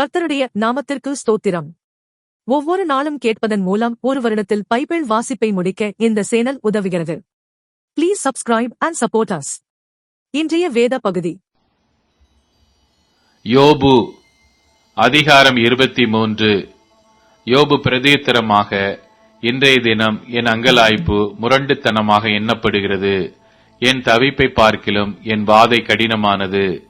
கர்த்தருடைய நாமத்திற்கு ஸ்தோத்திரம். ஒவ்வொரு நாளும் கேட்பதன் மூலம் ஒரு வருடத்தில் பைபிள் வாசிப்பை முடிக்க இந்த சேனல் உதவுகிறது. Please subscribe and support us இன்றைய வேத பகுதி. யோபு அதிகாரம் இருபத்தி மூன்று யோபு பிரதித்திரமாக இன்றைய தினம் என் அங்கலாய்ப்பு முரண்டுத்தனமாக எண்ணப்படுகிறது. என் தவிப்பை பார்க்கிலும் என் வாதை கடினமானது.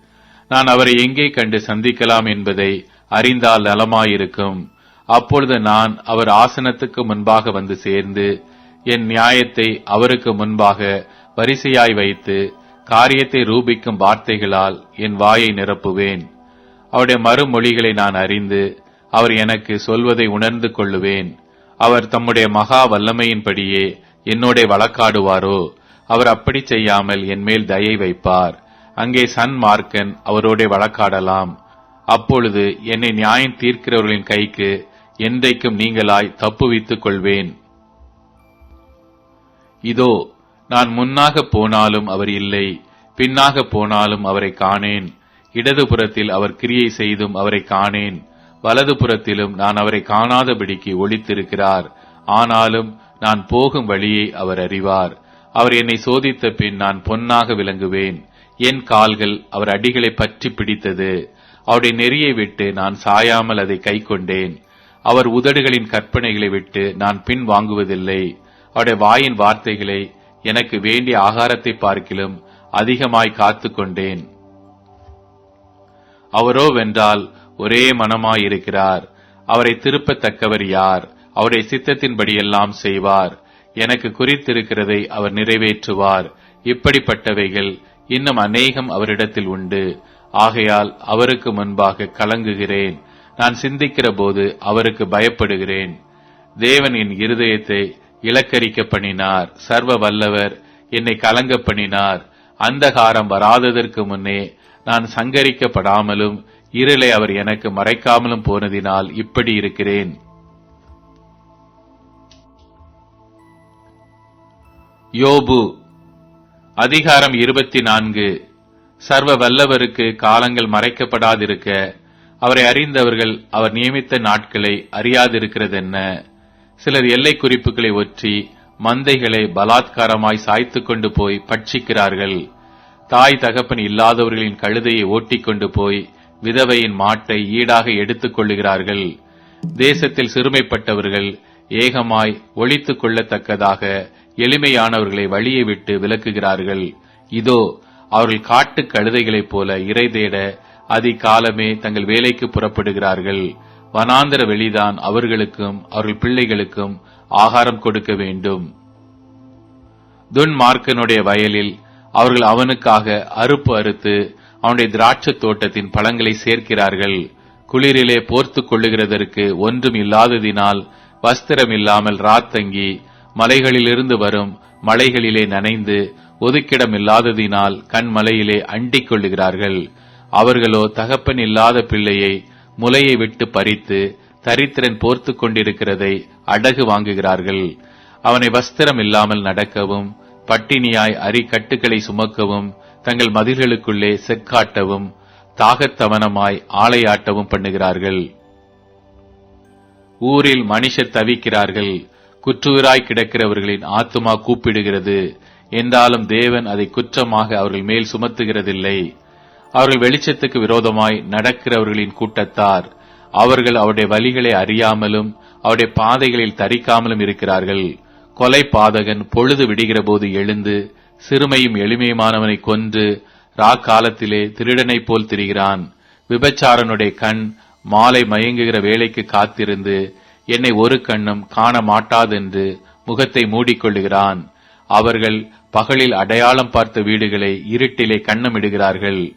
நான் அவரை எங்கே கண்டு சந்திக்கலாம் என்பதை அறிந்தால் நலமாயிருக்கும். அப்பொழுது நான் அவர் ஆசனத்துக்கு முன்பாக வந்து சேர்ந்து என் நியாயத்தை அவருக்கு முன்பாக வரிசையாய் வைத்து காரியத்தை ரூபிக்கும் வார்த்தைகளால் என் வாயை நிரப்புவேன். அவருடைய மறுமொழிகளை நான் அறிந்து அவர் எனக்கு சொல்வதை உணர்ந்து கொள்ளுவேன். அவர் தம்முடைய மகா வல்லமையின்படியே என்னோட வழக்காடுவாரோ? அவர் அப்படி செய்யாமல் என் மேல் தயை வைப்பார். அங்கே சன் மார்க்கன் அவரோட வழக்காடலாம். அப்பொழுது என்னை நியாயம் தீர்க்கிறவர்களின் கைக்கு என்றைக்கும் நீங்களாய் தப்புவித்துக் கொள்வேன். இதோ நான் முன்னாக போனாலும் அவர் இல்லை பின்னாக போனாலும் அவரை காணேன். இடதுபுறத்தில் அவர் கிரியை செய்தும் அவரை காணேன். வலதுபுறத்திலும் நான் அவரை காணாதபடிக்கு ஒளித்திருக்கிறார். ஆனாலும் நான் போகும் வழியை அவர் அறிவார். அவர் என்னை சோதித்த பின் நான் பொன்னாக விளங்குவேன். என் கால்கள் அவர் அடிகளை பற்றி பிடித்தது. அவருடைய நெறியை விட்டு நான் சாயாமல் அதை கை கொண்டேன் அவர் உதடுகளின் கற்பனைகளை விட்டு நான் பின் வாங்குவதில்லை. அவருடைய வாயின் வார்த்தைகளை எனக்கு வேண்டிய ஆகாரத்தை பார்க்கிலும் அதிகமாய் காத்து கொண்டேன். அவரோ வென்றால் ஒரே மனமாயிருக்கிறார். அவரை திருப்பத்தக்கவர் யார்? அவருடைய சித்தத்தின்படியெல்லாம் செய்வார். எனக்கு குறித்திருக்கிறதை அவர் நிறைவேற்றுவார். இப்படிப்பட்டவைகள் இன்னும் அநேகம் அவரிடத்தில் உண்டு. ஆகையால் அவருக்கு முன்பாக கலங்குகிறேன். நான் சிந்திக்கிற போது அவருக்கு பயப்படுகிறேன். தேவன் என் இருதயத்தை இலக்கரிக்க பண்ணினார் சர்வ வல்லவர் என்னை கலங்க பண்ணினார் அந்தகாரம் வராததற்கு முன்னே நான் சங்கரிக்கப்படாமலும் இருளை அவர் எனக்கு மறைக்காமலும் போனதினால் இப்படி இருக்கிறேன். யோபு அதிகாரம் இருபத்தி நான்கு சர்வ வல்லவருக்கு காலங்கள் மறைக்கப்படாதிருக்க அவரை அறிந்தவர்கள் அவர் நியமித்த நாட்களை அறியாதிருக்கிறதென்ன? சிலர் எல்லை குறிப்புகளை ஒற்றி மந்தைகளை பலாத்காரமாய் சாய்த்து கொண்டு போய் பட்சிக்கிறார்கள். தாய் தகப்பன் இல்லாதவர்களின் கழுதையை ஓட்டிக்கொண்டு போய் விதவையின் மாட்டை ஈடாக எடுத்துக் கொள்ளுகிறார்கள். தேசத்தில் சிறுமைப்பட்டவர்கள் ஏகமாய் ஒழித்துக் கொள்ளத்தக்கதாக எளிமையானவர்களை வழியை விட்டு விலக்குகிறார்கள். இதோ அவர்கள் காட்டு கழுதைகளைப் போல இறை தேட அதிகாலமே தங்கள் வேலைக்கு புறப்படுகிறார்கள். வனாந்தர வெளிதான் அவர்களுக்கும் அவர்கள் பிள்ளைகளுக்கும் ஆகாரம் கொடுக்க வேண்டும். துன்மார்க்கனுடைய வயலில் அவர்கள் அவனுக்காக அறுப்பு அறுத்து அவனுடைய திராட்சை தோட்டத்தின் பழங்களை சேர்க்கிறார்கள். குளிரிலே போர்த்துக் கொள்ளுகிறதற்கு ஒன்றும் இல்லாததினால் வஸ்திரம் இல்லாமல் ராத்தங்கி மலைகளிலிருந்து வரும் மலைகளிலே நனைந்து ஒதுக்கிடம் இல்லாததினால் கண்மலையிலே அண்டிக் கொள்ளுகிறார்கள். அவர்களோ தகப்பன் இல்லாத பிள்ளையை முலையை விட்டு பறித்து தரித்திரன் போர்த்து கொண்டிருக்கிறதை அடகு வாங்குகிறார்கள். அவனை வஸ்திரம் இல்லாமல் நடக்கவும் பட்டினியாய் அரி கட்டுக்களை சுமக்கவும் தங்கள் மதில்களுக்குள்ளே செக்காட்டவும் தாகத்தவனமாய் ஆளையாட்டவும் பண்ணுகிறார்கள். ஊரில் மனுஷர் தவிக்கிறார்கள். குற்றுயிராய் கிடக்கிறவர்களின் ஆத்துமா கூப்பிடுகிறது. என்றாலும் தேவன் அதை குற்றமாக அவர்கள் மேல் சுமத்துகிறதில்லை. அவர்கள் வெளிச்சத்துக்கு விரோதமாய் நடக்கிறவர்களின் கூட்டத்தார். அவர்கள் அவருடைய வழிகளை அறியாமலும் அவருடைய பாதைகளில் தரிக்காமலும் இருக்கிறார்கள். கொலை பாதகன் பொழுது விடுகிற போது எழுந்து சிறுமையும் எளிமையுமானவனை கொன்று ராக்காலத்திலே திருடனைப் போல் திரிகிறான். விபச்சாரனுடைய கண் மாலை மயங்குகிற வேலைக்கு காத்திருந்து என்னை ஒரு கண்ணும் காண மாட்டாதென்று முகத்தை மூடிக்கொள்ளுகிறான். அவர்கள் பகலில் அடையாளம் பார்த்த வீடுகளை இருட்டிலே கண்ணமிடுகிறார்கள்.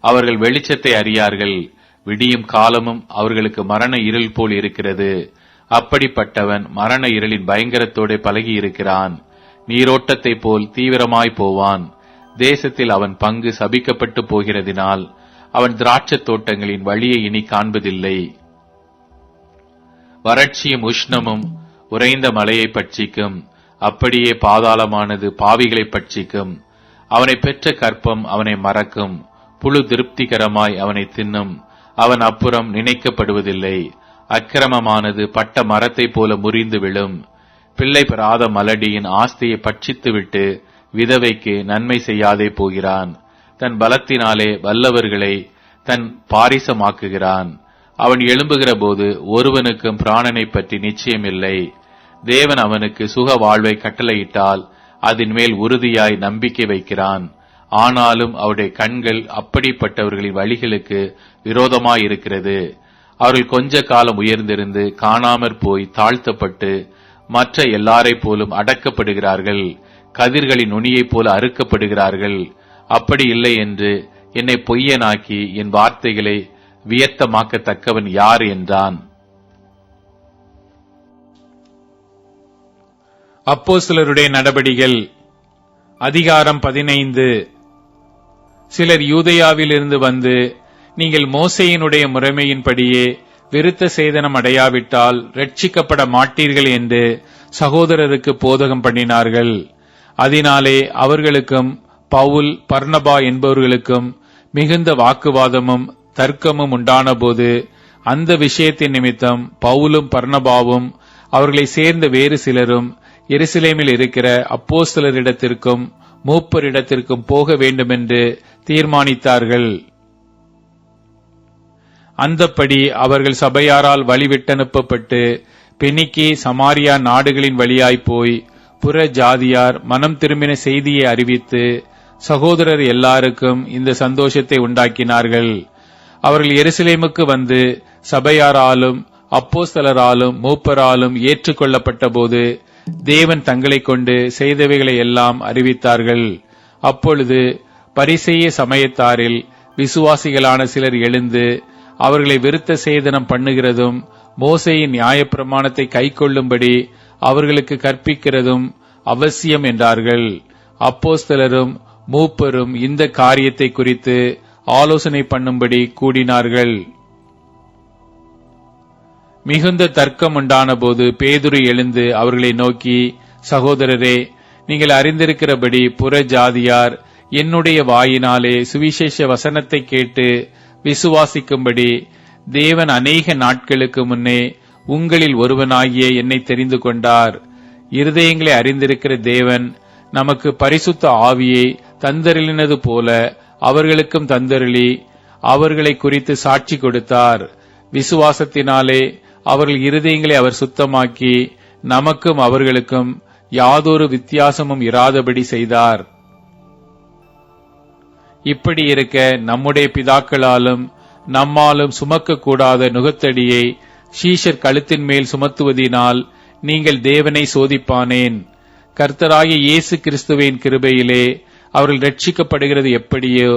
அவர்கள் வெளிச்சத்தை அறியார்கள். விடியும் காலமும் அவர்களுக்கு மரண இருள் போல் இருக்கிறது. அப்படிப்பட்டவன் மரண இருளின் பயங்கரத்தோட பழகி இருக்கிறான் நீரோட்டத்தைப் போல் தீவிரமாய் போவான். தேசத்தில் அவன் பங்கு சபிக்கப்பட்டு போகிறதினால் அவன் திராட்சத் தோட்டங்களின் வழியை இனி காண்பதில்லை. வறட்சியும் உஷ்ணமும் உறைந்த மலையை பட்சிக்கும். அப்படியே பாதாளமானது பாவிகளை பட்சிக்கும். அவனை பெற்ற கற்பம் அவனை மறக்கும். புழு திருப்திகரமாய் அவனை தின்னும். அவன் அப்புறம் நினைக்கப்படுவதில்லை. அக்கிரமமானது பட்ட மரத்தைப் போல முறிந்து விழும். பிள்ளை பெறாத மலடியின் ஆஸ்தியை பட்சித்துவிட்டு விதவைக்கு நன்மை செய்யாதே போகிறான். தன் பலத்தினாலே வல்லவர்களை தன் பாரிசமாக்குகிறான். அவன் எழும்புகிற போது ஒருவனுக்கும் பிராணனை பற்றி நிச்சயமில்லை. தேவன் அவனுக்கு சுக வாழ்வை கட்டளையிட்டால் அதன் மேல் உறுதியாய் நம்பிக்கை வைக்கிறான். ஆனாலும் அவருடைய கண்கள் அப்படிப்பட்டவர்களின் வழிகளுக்கு விரோதமாயிருக்கிறது. அவர்கள் கொஞ்ச காலம் உயர்ந்திருந்து காணாமற் போய் தாழ்த்தப்பட்டு மற்ற எல்லாரைப் போலும் அடக்கப்படுகிறார்கள். கதிர்களின் நுனியைப் போல அறுக்கப்படுகிறார்கள். அப்படி இல்லை என்று என்னை பொய்யனாக்கி என் வார்த்தைகளை வியத்தமாக்கத்தக்கவன் யார் என்றான். அப்போ சிலருடைய நடபடிகள் அதிகாரம் பதினைந்து. சிலர் யூதையாவிலிருந்து வந்து நீங்கள் மோசையினுடைய முறைமையின்படியே விருத்த சேதனம் அடையாவிட்டால் ரட்சிக்கப்பட மாட்டீர்கள் என்று சகோதரருக்கு போதகம் பண்ணினார்கள். அதனாலே அவர்களுக்கும் பவுல் பர்ணபா என்பவர்களுக்கும் மிகுந்த வாக்குவாதமும் தர்க்கமும் உண்டானபோது அந்த விஷயத்தின் நிமித்தம் பவுலும் பர்ணபாவும் அவர்களை சேர்ந்த வேறு சிலரும் எருசலேமில் இருக்கிற அப்போஸ்தலரிடத்திற்கும் மூப்பரிடத்திற்கும் போக வேண்டுமென்று தீர்மானித்தார்கள். அந்தப்படி அவர்கள் சபையாரால் வழிவிட்டனுப்பப்பட்டு பெனிக்கி சமாரியா நாடுகளின் வழியாய் போய் புற ஜாதியார் மனம் திரும்பின செய்தியை அறிவித்து சகோதரர் எல்லாருக்கும் இந்த சந்தோஷத்தை உண்டாக்கினார்கள். அவர்கள் எருசலேமுக்கு வந்து சபையாராலும் அப்போஸ்தலராலும் மூப்பராலும் ஏற்றுக்கொள்ளப்பட்ட போது தேவன் தங்களை கொண்டு செய்தவைகளை எல்லாம் அறிவித்தார்கள். அப்பொழுது பரிசெய்ய சமயத்தாரில் விசுவாசிகளான சிலர் எழுந்து அவர்களை விருத்த சேதனம் பண்ணுகிறதும் மோசையின் நியாயப்பிரமாணத்தை கைக்கொள்ளும்படி அவர்களுக்கு கற்பிக்கிறதும் அவசியம் என்றார்கள். அப்போஸ்தலரும் மூப்பரும் இந்த காரியத்தை குறித்து ஆலோசனை பண்ணும்படி கூடினார்கள். மிகுந்த தர்க்கம் உண்டான போது பேதுரு எழுந்து அவர்களை நோக்கி சகோதரரே நீங்கள் அறிந்திருக்கிறபடி புற ஜாதியார் என்னுடைய வாயினாலே சுவிசேஷ வசனத்தை கேட்டு விசுவாசிக்கும்படி தேவன் அநேக நாட்களுக்கு முன்னே உங்களில் ஒருவனாகிய என்னை தெரிந்து கொண்டார். இருதயங்களை அறிந்திருக்கிற தேவன் நமக்கு பரிசுத்த ஆவியை தந்தருளினது போல அவர்களுக்கும் தந்தருளி அவர்களை குறித்து சாட்சி கொடுத்தார். விசுவாசத்தினாலே அவர்கள் இருதயங்களை அவர் சுத்தமாக்கி நமக்கும் அவர்களுக்கும் யாதொரு வித்தியாசமும் இராதபடி செய்தார். இப்படி இருக்க நம்முடைய பிதாக்களாலும் நம்மாலும் சுமக்கக்கூடாத நுகத்தடியை ஷீஷர் கழுத்தின் மேல் சுமத்துவதினால் நீங்கள் தேவனை சோதிப்பானேன். கர்த்தராகிய இயேசு கிறிஸ்துவின் கிருபையிலே அவர்கள் ரட்சிக்கப்படுகிறது எப்படியோ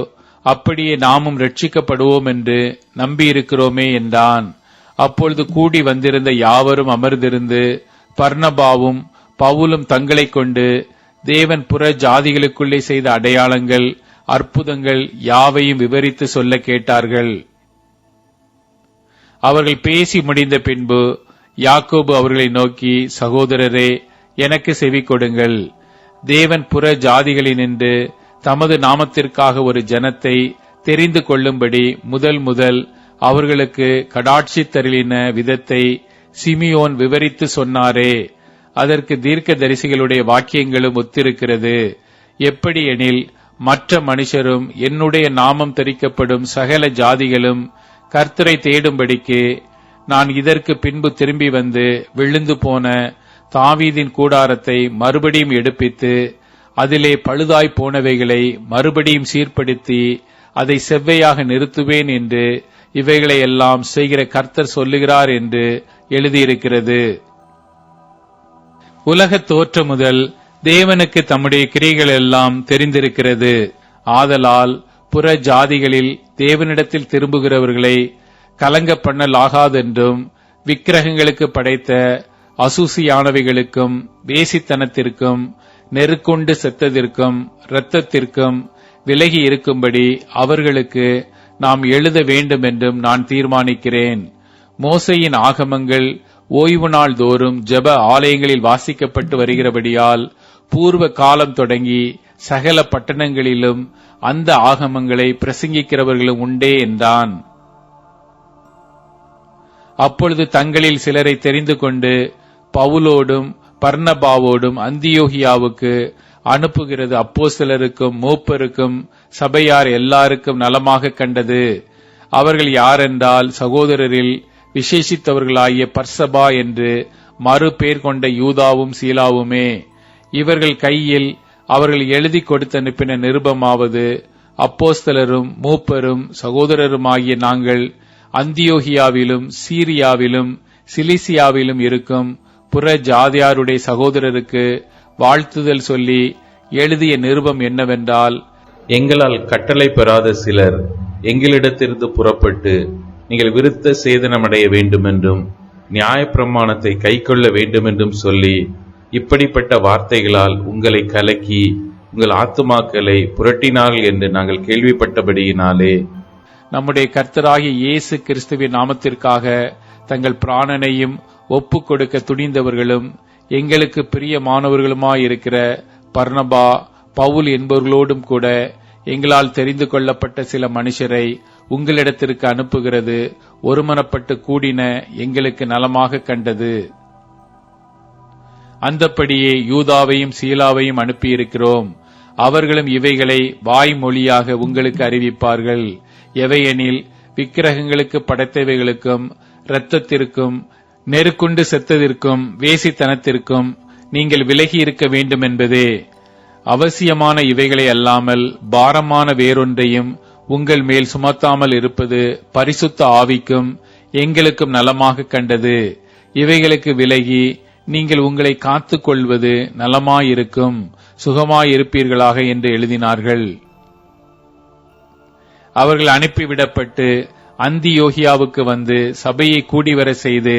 அப்படியே நாமும் ரட்சிக்கப்படுவோம் என்று நம்பியிருக்கிறோமே என்றான். அப்பொழுது கூடி வந்திருந்த யாவரும் அமர்ந்திருந்து பர்ணபாவும் பவுலும் தங்களைக் கொண்டு தேவன் புற ஜாதிகளுக்குள்ளே செய்த அடையாளங்கள் அற்புதங்கள் யாவையும் விவரித்து சொல்ல கேட்டார்கள். அவர்கள் பேசி முடிந்த பின்பு யாக்கோபு அவர்களை நோக்கி சகோதரரே எனக்கு செவி கொடுங்கள். தேவன் புற ஜாதிகளினின்று தமது நாமத்திற்காக ஒரு ஜனத்தை தெரிந்து கொள்ளும்படி முதல் முதல் அவர்களுக்கு கடாட்சி தருளின விதத்தை சிமியோன் விவரித்து சொன்னாரே. அதற்கு தீர்க்க தரிசிகளுடைய வாக்கியங்களும் ஒத்திருக்கிறது. எப்படி எனில் மற்ற மனுஷரும் என்னுடைய நாமம் தெரிக்கப்படும் சகல ஜாதிகளும் கர்த்தரை தேடும்படிக்கு நான் இதற்கு பின்பு திரும்பி வந்து விழுந்து போன தாவீதின் கூடாரத்தை மறுபடியும் எடுப்பித்து அதிலே பழுதாய் போனவைகளை மறுபடியும் சீர்படுத்தி அதை செவ்வையாக நிறுத்துவேன் என்று இவைகளை எல்லாம் செய்கிற கர்த்தர் சொல்லுகிறார் என்று எழுதியிருக்கிறது. உலக தோற்ற முதல் தேவனுக்கு தம்முடைய கிரிகள் எல்லாம் தெரிந்திருக்கிறது. ஆதலால் புற ஜாதிகளில் தேவனிடத்தில் திரும்புகிறவர்களை கலங்க பண்ணலாகாதென்றும் விக்கிரகங்களுக்கு படைத்த அசூசியானவைகளுக்கும் வேசித்தனத்திற்கும் நெருக்கொண்டு செத்ததிற்கும் இரத்தத்திற்கும் விலகி இருக்கும்படி அவர்களுக்கு நாம் எழுத வேண்டும் என்றும் நான் தீர்மானிக்கிறேன். மோசையின் ஆகமங்கள் ஓய்வு நாள் தோறும் ஜெப ஆலயங்களில் வாசிக்கப்பட்டு வருகிறபடியால் பூர்வ காலம் தொடங்கி சகல பட்டணங்களிலும் அந்த ஆகமங்களை பிரசங்கிக்கிறவர்களும் உண்டே என்றான். அப்பொழுது தங்களில் சிலரை தெரிந்து கொண்டு பவுலோடும் பர்ணபாவோடும் அந்தியோகியாவுக்கு அனுப்புகிறது அப்போ சிலருக்கும் மூப்பருக்கும் சபையார் எல்லாருக்கும் நலமாக கண்டது. அவர்கள் யாரென்றால் சகோதரரில் விசேஷித்தவர்களாகிய பர்சபா என்று மறு பேர் கொண்ட யூதாவும் சீலாவுமே. இவர்கள் கையில் அவர்கள் எழுதி கொடுத்து அனுப்பின நிருபமாவது அப்போஸ்தலரும் மூப்பரும் சகோதரருமாகிய நாங்கள் அந்தியோகியாவிலும் சீரியாவிலும் சிலிசியாவிலும் இருக்கும் புற ஜாதியாருடைய சகோதரருக்கு வாழ்த்துதல் சொல்லி எழுதிய நிருபம் என்னவென்றால் எங்களால் கட்டளை பெறாத சிலர் எங்களிடத்திலிருந்து புறப்பட்டு நீங்கள் விருத்த சேதனமடைய வேண்டுமென்றும் நியாயப்பிரமாணத்தை கைக்கொள்ள வேண்டுமென்றும் சொல்லி இப்படிப்பட்ட வார்த்தைகளால் உங்களை கலக்கி உங்கள் ஆத்துமாக்களை புரட்டினார்கள் என்று நாங்கள் கேள்விப்பட்டபடியினாலே நம்முடைய கர்த்தராகிய இயேசு கிறிஸ்துவின் நாமத்திற்காக தங்கள் பிராணனையும் ஒப்பு கொடுக்க துணிந்தவர்களும் எங்களுக்கு பிரியமானவர்களுமாயிருக்கிற பர்ணபா பவுல் என்பவர்களோடும் கூட எங்களால் தெரிந்து கொள்ளப்பட்ட சில மனுஷரை உங்களிடத்திற்கு அனுப்புகிறது. ஒருமனப்பட்டு கூடின எங்களுக்கு நலமாக கண்டது. அந்தப்படியே யூதாவையும் சீலாவையும் அனுப்பியிருக்கிறோம். அவர்களும் இவைகளை வாய்மொழியாக உங்களுக்கு அறிவிப்பார்கள். எவையெனில் விக்கிரகங்களுக்கு படைத்தவைகளுக்கும் இரத்தத்திற்கும் நெருக்குண்டு செத்ததிற்கும் வேசித்தனத்திற்கும் நீங்கள் விலகி இருக்க வேண்டும் என்பதே அவசியமான இவைகளை அல்லாமல் பாரமான வேறொன்றையும் உங்கள் மேல் சுமத்தாமல் இருப்பது பரிசுத்த ஆவிக்கும் எங்களுக்கும் நலமாக கண்டது. இவைகளுக்கு விலகி நீங்கள் உங்களை காத்துக் கொள்வது நலமாயிருக்கும் சுகமாயிருப்பீர்களாக என்று எழுதினார்கள். அவர்கள் அனுப்பிவிடப்பட்டு அந்தியோகியாவுக்கு வந்து சபையை கூடிவர செய்து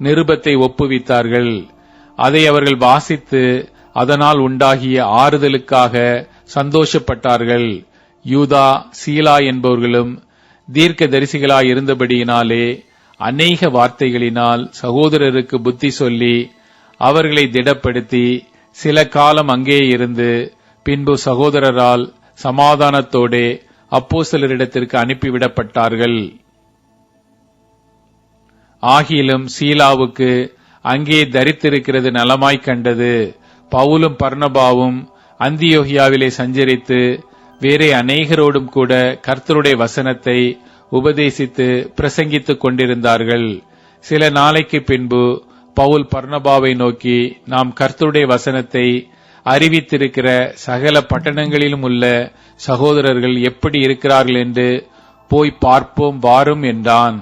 நிருபத்தை ஒப்புவித்தார்கள். அதை அவர்கள் வாசித்து அதனால் உண்டாகிய ஆறுதலுக்காக சந்தோஷப்பட்டார்கள். யூதா சீலா என்பவர்களும் தீர்க்க தரிசிகளாய் இருந்தபடியினாலே அநேக வார்த்தைகளினால் சகோதரருக்கு புத்தி சொல்லி அவர்களை திடப்படுத்தி சில காலம் அங்கே இருந்து பின்பு சகோதரரால் சமாதானத்தோடே அப்போஸ்தலரிடத்திற்கு அனுப்பிவிடப்பட்டார்கள். ஆகிலும் சீலாவுக்கு அங்கே தரித்திருக்கிறது நலமாய் கண்டது. பவுலும் பர்ணபாவும் அந்தியோகியாவிலே சஞ்சரித்து வேறே அநேகரோடும் கூட கர்த்தருடைய வசனத்தை உபதேசித்து பிரசங்கித்துக் கொண்டிருந்தார்கள். சில நாளைக்கு பின்பு பவுல் பர்ணபாவை நோக்கி நாம் கர்த்தருடைய வசனத்தை அறிவித்திருக்கிற சகல பட்டணங்களிலும் உள்ள சகோதரர்கள் எப்படி இருக்கிறார்கள் என்று போய் பார்ப்போம் வாரும் என்றான்.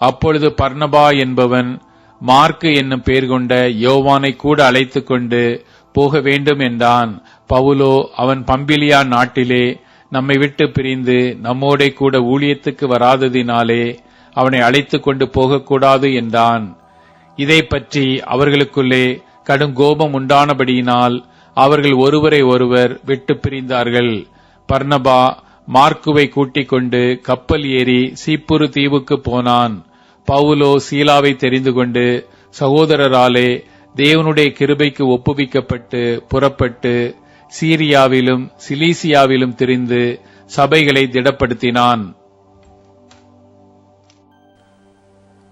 அப்பொழுது பர்ணபா என்பவன் மார்க்கு என்னும் பெயர் கொண்ட யோவானை கூட அழைத்துக் கொண்டு போக வேண்டும் என்றான். பவுலோ அவன் பம்பிலியா நாட்டிலே நம்மை விட்டு பிரிந்து நம்மோடே கூட ஊழியத்துக்கு வராததினாலே அவனை அழைத்துக் கொண்டு போகக்கூடாது என்றான். இதை பற்றி அவர்களுக்குள்ளே கடும் கோபம் உண்டானபடியினால் அவர்கள் ஒருவரை ஒருவர் விட்டு பிரிந்தார்கள். பர்ணபா மார்க்குவை கூட்டிக் கொண்டு கப்பல் ஏறி சீப்புரு தீவுக்கு போனான். பவுலோ சீலாவை தெரிந்து கொண்டு சகோதரராலே தேவனுடைய கிருபைக்கு ஒப்புவிக்கப்பட்டு புறப்பட்டு சீரியாவிலும் சிலீசியாவிலும் திரிந்து சபைகளை திடப்படுத்தினான்.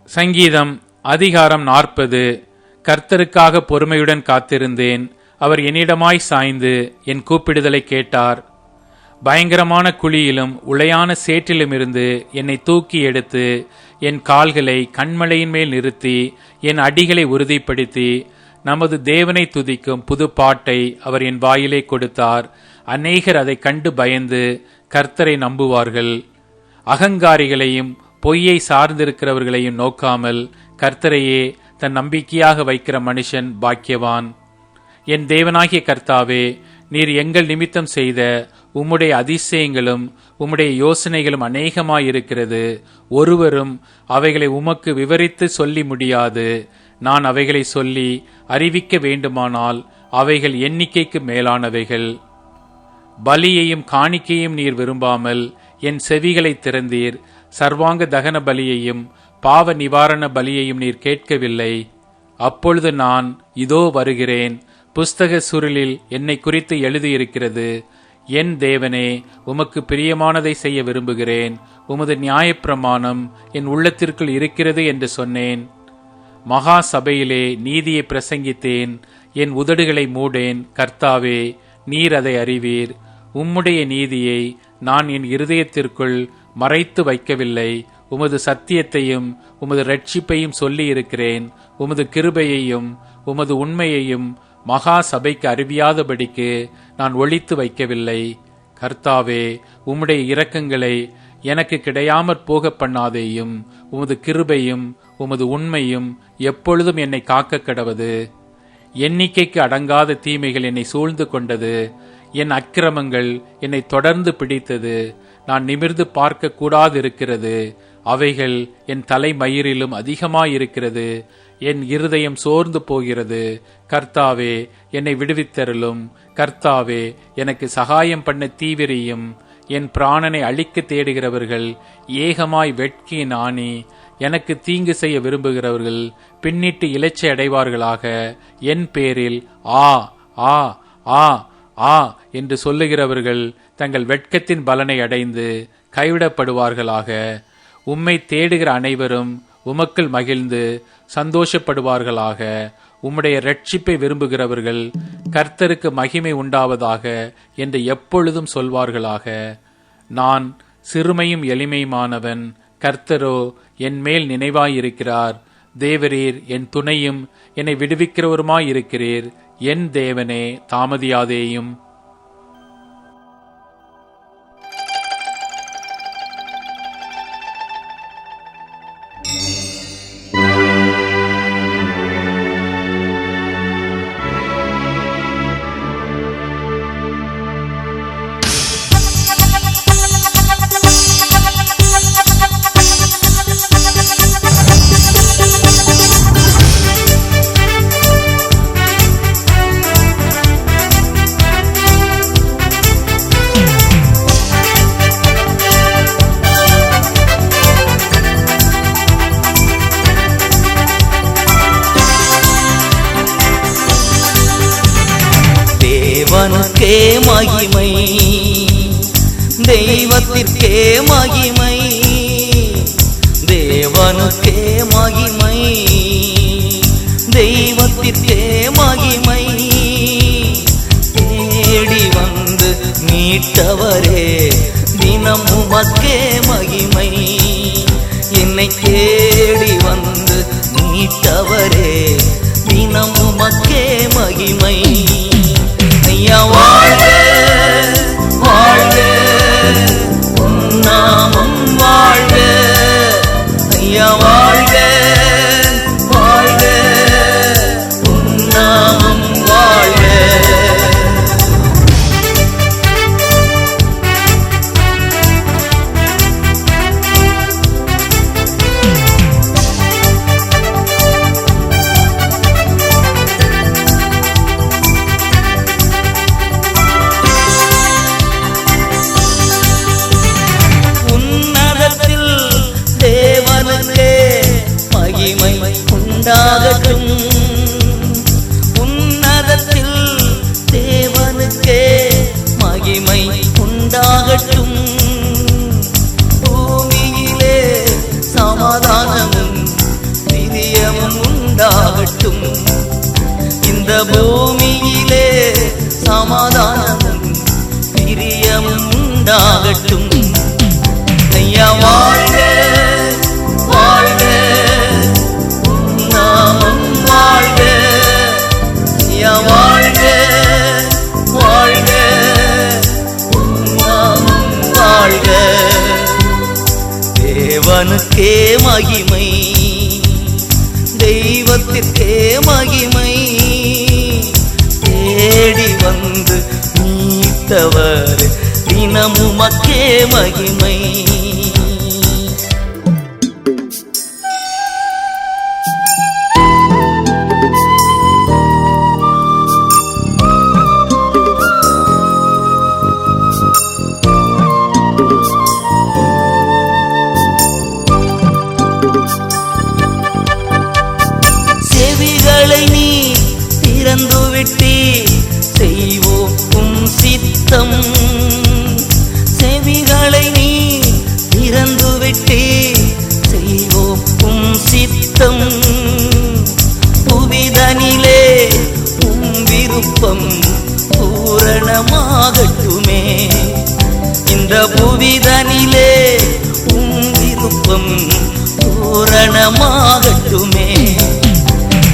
சங்கீதம் அதிகாரம் நாற்பது. கர்த்தருக்காக பொறுமையுடன் காத்திருந்தேன். அவர் என்னிடமாய் சாய்ந்து என் கூப்பிடுதலை கேட்டார். பயங்கரமான குழியிலும் உளையான சேற்றிலுமிருந்து என்னை தூக்கி எடுத்து என் கால்களை கண்மலையின் மேல் நிறுத்தி என் அடிகளை உறுதிப்படுத்தி நமது தேவனை துதிக்கும் புது பாட்டை அவர் என் வாயிலே கொடுத்தார். அநேகர் அதை கண்டு பயந்து கர்த்தரை நம்புவார்கள். அகங்காரிகளையும் பொய்யை சார்ந்திருக்கிறவர்களையும் நோக்காமல் கர்த்தரையே தன் நம்பிக்கையாக வைக்கிற மனுஷன் பாக்கியவான். என் தேவனாகிய கர்த்தாவே நீர் எங்கள் நிமித்தம் செய்த உம்முடைய அதிசயங்களும் உம்முடைய யோசனைகளும் அநேகமாயிருக்கிறது. ஒருவரும் அவைகளை உமக்கு விவரித்து சொல்லி முடியாது. நான் அவைகளை சொல்லி அறிவிக்க வேண்டுமானால் அவைகள் எண்ணிக்கைக்கு மேலானவைகள். பலியையும் காணிக்கையும் நீர் விரும்பாமல் என் செவிகளை திறந்தீர். சர்வாங்க தகன பலியையும் பாவ நிவாரண பலியையும் நீர் கேட்கவில்லை. அப்பொழுது நான் இதோ வருகிறேன். புஸ்தக சுருளில் என்னை குறித்து எழுதியிருக்கிறது. என் தேவனே உமக்கு பிரியமானதை செய்ய விரும்புகிறேன். உமது நியாயப்பிரமாணம் என் உள்ளத்திற்குள் இருக்கிறது என்று சொன்னேன். மகா சபையிலே நீதியை பிரசங்கித்தேன். என் உதடுகளை மூடேன். கர்த்தாவே நீர் அதை அறிவீர். உம்முடைய நீதியை நான் என் இருதயத்திற்குள் மறைத்து வைக்கவில்லை. உமது சத்தியத்தையும் உமது ரட்சிப்பையும் சொல்லி இருக்கிறேன் உமது கிருபையையும் உமது உண்மையையும் மகா சபைக்கு அறிவியாதபடிக்கு நான் ஒழித்து வைக்கவில்லை. கர்த்தாவே உம்முடைய இரக்கங்களை எனக்கு கிடையாமற் போக பண்ணாதேயும் உமது கிருபையும் உமது உண்மையும் எப்பொழுதும் என்னை காக்க கடவது. எண்ணிக்கைக்கு அடங்காத தீமைகள் என்னை சூழ்ந்து கொண்டது. என் அக்கிரமங்கள் என்னை தொடர்ந்து பிடித்தது. நான் நிமிர்ந்து பார்க்க கூடாதிருக்கிறது. அவைகள் என் தலைமயிரிலும் அதிகமாயிருக்கிறது. என் இருதயம் சோர்ந்து போகிறது. கர்த்தாவே என்னை விடுவித்தருளும். கர்த்தாவே எனக்கு சகாயம் பண்ண தீவிரியும். என் பிராணனை அழிக்க தேடுகிறவர்கள் ஏகமாய் வெட்கி நாணி. எனக்கு தீங்கு செய்ய விரும்புகிறவர்கள் பின்னிட்டு இலச்சை அடைவார்களாக. என் பேரில் ஆ ஆ ஆ ஆ என்று சொல்லுகிறவர்கள் தங்கள் வெட்கத்தின் பலனை அடைந்து கைவிடப்படுவார்களாக. உம்மை தேடுகிற அனைவரும் உமக்குள் மகிழ்ந்து சந்தோஷப்படுவார்களாக. உம்முடைய ரட்சிப்பை விரும்புகிறவர்கள் கர்த்தருக்கு மகிமை உண்டாவதாக என்று எப்பொழுதும் சொல்வார்களாக. நான் சிறுமையும் எளிமையுமானவன் கர்த்தரோ என் மேல் நினைவாயிருக்கிறார். தேவரீர் என் துணையும் என்னை விடுவிக்கிறவருமாயிருக்கிறீர். என் தேவனே தாமதியாதேயும். தேடி வந்து மீட்டவரே தினம் உமக்கே மகிமை. என்னை தேடி வந்து மீட்டவரே தினம் உமக்கே மகிமை. ஐயா வாழ்க தேவனுக்கே மகிமை. தெய்வத்திற்கே மகிமை. தேடி வந்து நீத்தவர் தினமுமக்கே மகிமை. திறந்து விட்டே செய்வோம் உம் சித்தம். புவிதனிலே உம் விருப்பம் பூரணமாகட்டுமே. இந்த புவிதனிலே உம் விருப்பம் பூரணமாகட்டுமே.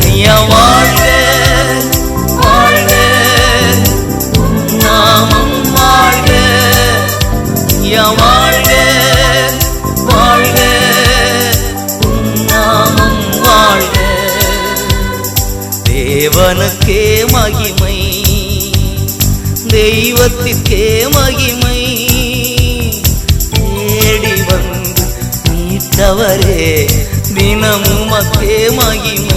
நியமா உனக்கே மகிமை. தெய்வத்திற்கே மகிமை. தேடி வந்து மீட்டவரே தினமும் அக்கே மகிமை.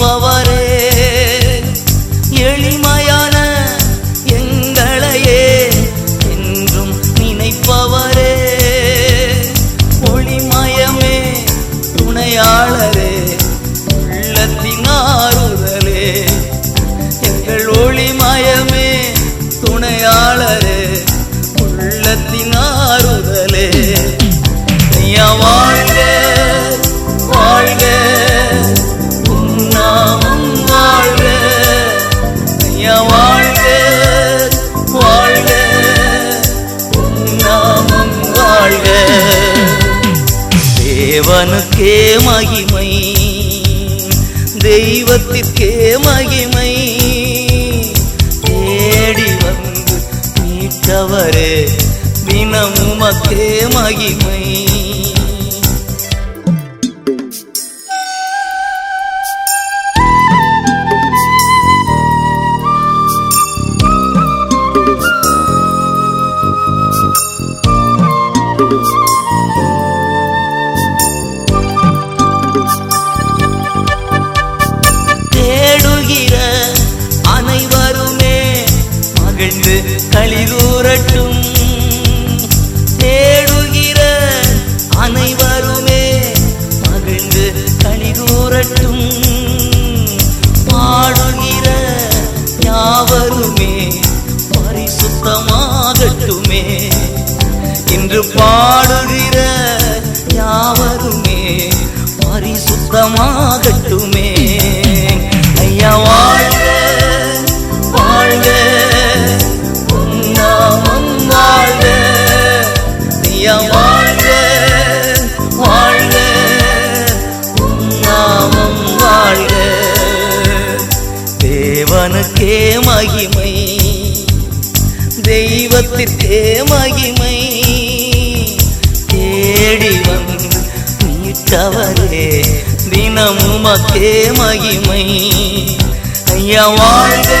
நினைப்பவரே தெய்வத்திற்கே மகிமை. தேடி வந்து மீட்டவரே தினமுமக்கே மகிமை. தெய்வத்திற்கே மகிமை. தேடி வந்து மீட்டவரே தினமும் அக்கே மகிமை. ஐயா வாழ்க